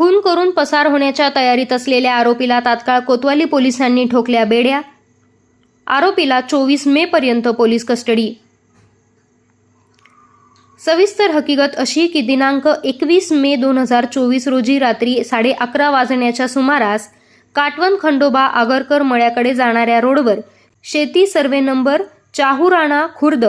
खून करून पसार होण्याच्या तयारीत असलेल्या आरोपीला तात्काळ कोतवाली पोलिसांनी ठोकल्या बेड्या. आरोपीला चोवीस मे पर्यंत पोलीस कस्टडी. सविस्तर हकीकत अशी की दिनांक एकवीस मे दोन हजार चोवीस रोजी रात्री साडे अकरा वाजण्याच्या सुमारास काटवन खंडोबा आगरकर मळ्याकडे जाणाऱ्या रोडवर शेती सर्वे नंबर चाहुराणा खुर्द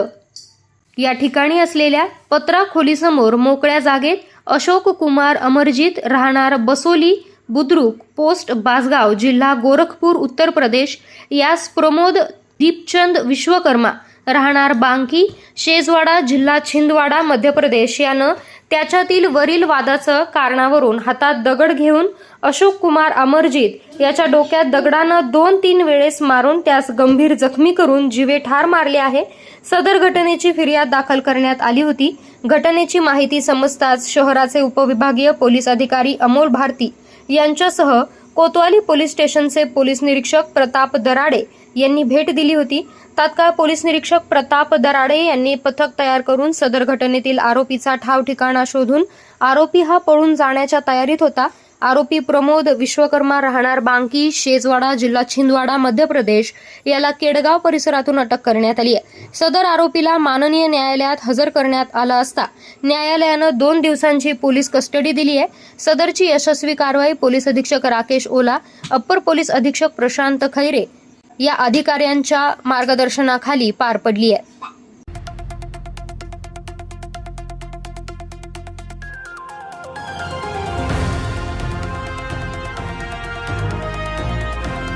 या ठिकाणी असलेल्या पत्रा खोलीसमोर मोकळ्या जागेत अशोक कुमार अमरजीत राहणार बसोली बुद्रुक पोस्ट बासगाव जिल्हा गोरखपूर उत्तर प्रदेश. यास प्रमोद दीपचंद विश्वकर्मा राहणार बांकी शेजवाडा जिल्हा छिंदवाडा मध्य प्रदेश. यानं त्याच्यातील वरील वादाचं कारणावरून हातात दगड घेऊन अशोक कुमार अमरजीत याच्या डोक्यात दगडानं दोन तीन वेळेस मारून त्यास गंभीर जखमी करून जीवे ठार मारले आहे. सदर घटनेची फिर्याद दाखल करण्यात आली होती. घटनेची माहिती समजताच शहराचे उपविभागीय पोलीस अधिकारी अमोल भारती यांच्यासह कोतवाली पोलीस स्टेशनचे पोलीस निरीक्षक प्रताप दराडे यांनी भेट दिली होती. तात्काळ पोलीस निरीक्षक प्रताप दराडे यांनी पथक तयार करून सदर घटनेतील आरोपीचा ठाव ठिकाणा शोधून आरोपी हा पळून जाण्याच्या तयारीत होता. आरोपी प्रमोद विश्वकर्मा राहणार बांकी शेजवाडा जिल्हा छिंदवाडा मध्य प्रदेश. याला केडगाव परिसरातून अटक करण्यात आली आहे. सदर आरोपीला माननीय न्यायालयात हजर करण्यात आला असता न्यायालयानं दोन दिवसांची पोलीस कस्टडी दिली आहे. सदरची यशस्वी कारवाई पोलीस अधीक्षक राकेश ओला अप्पर पोलीस अधीक्षक प्रशांत खैरे या अधिकाऱ्यांच्या मार्गदर्शनाखाली पार पडली आहे.